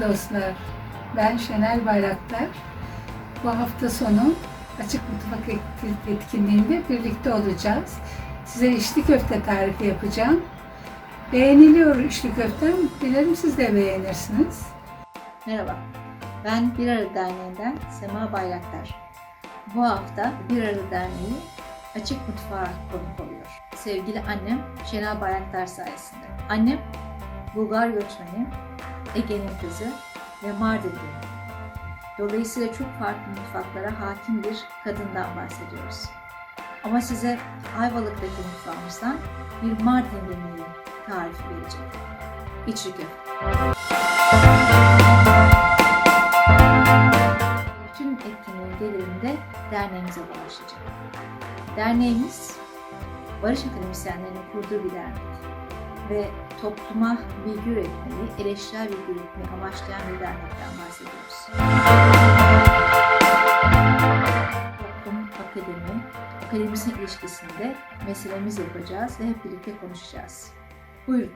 dostlar. Ben Şenel Bayraktar. Bu hafta sonu Açık Mutfak et- etkinliğinde birlikte olacağız. Size içli köfte tarifi yapacağım. Beğeniliyor içli köftem. Dilerim siz de beğenirsiniz. Merhaba, ben Bir Arı Derneği'nden Sema Bayraktar. Bu hafta Bir Arı Derneği Açık Mutfağa konuk oluyor. Sevgili annem Şenal Bayraktar sayesinde. Annem Bulgar göçmeni, Ege'nin kızı ve Mardinli. Dolayısıyla çok farklı mutfaklara hakim bir kadından bahsediyoruz. Ama size Ayvalık'taki mutfağımızdan bir Mardin yemeği tarifi verecek. İçli köfte. Bütün etkinliğin gelirinde derneğimize bağışlayacak. Derneğimiz Barış Akademisyenlerinin kurduğu bir dernek ve topluma bilgi üretmeyi, eleştirel bilgi üretmeyi amaçlayan bir dernekten bahsediyoruz. Toplum, akademi, akademisyen ilişkisinde meselemiz yapacağız ve hep birlikte konuşacağız. Buyurun.